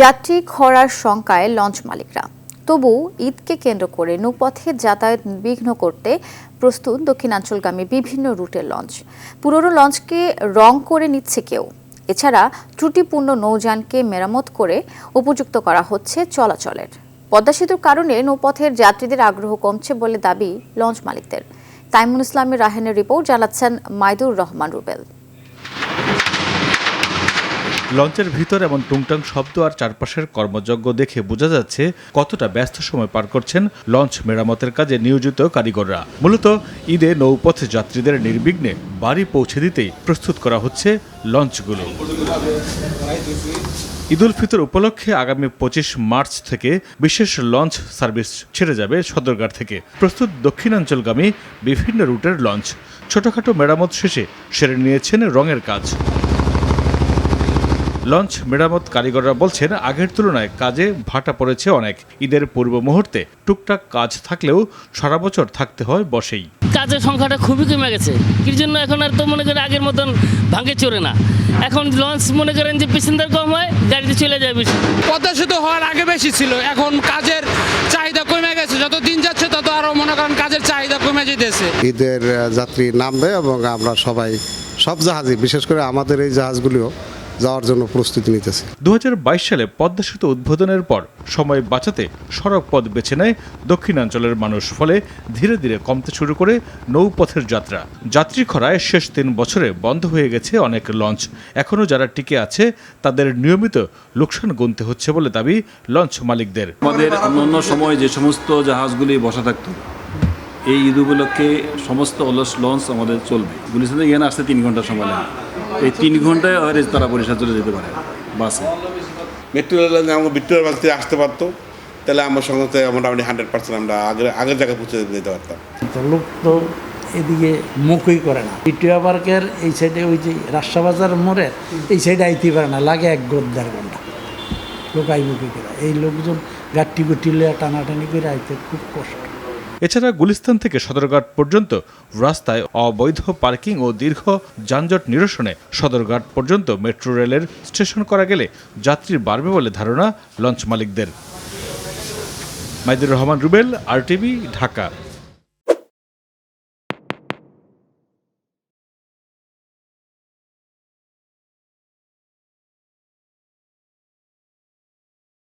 যাত্রী খরার শঙ্কায় লঞ্চ মালিকরা। তবু ঈদকে কেন্দ্র করে নৌপথে যাতায়াত বিঘ্ন করতে প্রস্তুত দক্ষিণাঞ্চলগামী বিভিন্ন রুটের লঞ্চ। পুরনো লঞ্চকে রং করে নিচ্ছে কেউ। এছাড়া ত্রুটিপূর্ণ নৌযানকে মেরামত করে উপযুক্ত করা হচ্ছে চলাচলের। পদ্মা সেতুর কারণে নৌপথের যাত্রীদের আগ্রহ কমছে বলে দাবি লঞ্চ মালিকদের। তাইমুল ইসলামের রাহেনের রিপোর্ট, জানাচ্ছেন মাইদুর রহমান রুবেল। লঞ্চের ভিতর এমন টুংটাং শব্দ আর চারপাশের কর্মযজ্ঞ দেখে বোঝা যাচ্ছে কতটা ব্যস্ত সময় পার করছেন লঞ্চ মেরামতের কাজে নিয়োজিত কারিগররা। মূলত ঈদে নৌপথে যাত্রীদের নির্বিঘ্নে বাড়ি পৌঁছে দিতেই প্রস্তুত করা হচ্ছে লঞ্চগুলো। ঈদুল ফিতর উপলক্ষে আগামী পঁচিশ মার্চ থেকে বিশেষ লঞ্চ সার্ভিস ছেড়ে যাবে সদরঘাট থেকে। প্রস্তুত দক্ষিণাঞ্চলগামী বিভিন্ন রুটের লঞ্চ। ছোটখাটো মেরামত শেষে সেরে নিয়েছেন রঙের কাজ। লঞ্চ মেরামত কারিগররা বলছেন আগের তুলনায় কাজে ভাটা পড়েছে অনেক। ঈদের পূর্ব মুহূর্তে টুকটাক কাজ থাকলেও সারা বছর থাকতে হয় বসেই। কাজের সংখ্যাটা খুবই কমে গেছে। কি জন্য এখন আর তো মনে করেন আগের মতন ভাঙে চড়ে না। এখন লঞ্চ মনে করেন যে প্যাসেঞ্জার কম হয় গাড়িতে চলে যায় বেশি। পদ্মা সেতু হওয়ার আগে বেশি ছিল এখন কাজের চাহিদা কমে গেছে। যত দিন যাচ্ছে তত আরও মনে করেন কাজের চাহিদা কমে যেতেছে। ঈদের যাত্রী নামবে এবং আমরা সবাই সব জাহাজই বিশেষ করে আমাদের এই জাহাজগুলিও যাওয়ার জন্য প্রস্তুতি নিতেছি। দু সালে পদ্মা সেতু উদ্বোধনের পর সময় বাঁচাতে সড়ক পথ বেছে নেয় দক্ষিণাঞ্চলের মানুষ। ফলে ধীরে ধীরে কমতে শুরু করে নৌপথের যাত্রা। যাত্রী খরায় শেষ তিন বছরে বন্ধ হয়ে গেছে অনেক লঞ্চ। এখনও যারা টিকে আছে তাদের নিয়মিত লোকসান গুনতে হচ্ছে বলে দাবি লঞ্চ মালিকদের। আমাদের অন্যান্য সময় যে সমস্ত জাহাজগুলি বসা থাকতো এই ঈদ উপলক্ষে সমস্ত অলস লঞ্চ আমাদের চলবে। গুলিস্তান থেকে এখানে আসতে তিন ঘণ্টা সময় লাগে। এই তিন ঘন্টায় হয়তো তারা বরিশাল চলে যেতে পারে বাসে। মেট্রো রেল আমাকে ভিক্টোরিয়া বাস থেকে আসতে পারতো। তাহলে আমার সঙ্গে তো মোটামুটি হান্ড্রেড পার্সেন্ট আমরা আগে আগের জায়গায় পৌঁছে যেতে পারতাম। তো লোক তো এদিকে মুখই করে না। ইটিয়া পার্কের এই সাইডে ওই যে রাস্তাবাজার মোড়ে এই সাইডে আইতে পারে না। লাগে এক ঘর দেড় ঘণ্টা। লোক আইমুখী করে? এই লোকজন গাট্টি গুটি লিয়ে টানাটানি করে আইতে খুব কষ্ট। এছাড়া গুলিস্তান থেকে সদরঘাট পর্যন্ত রাস্তায় অবৈধ পার্কিং ও দীর্ঘ যানজট নিরসনে সদরঘাট পর্যন্ত মেট্রো রেলের স্টেশন করা গেলে যাত্রী বাড়বে বলে ধারণা লঞ্চ মালিকদের। মাইদুর রহমান রুবেল আরটিভি ঢাকা।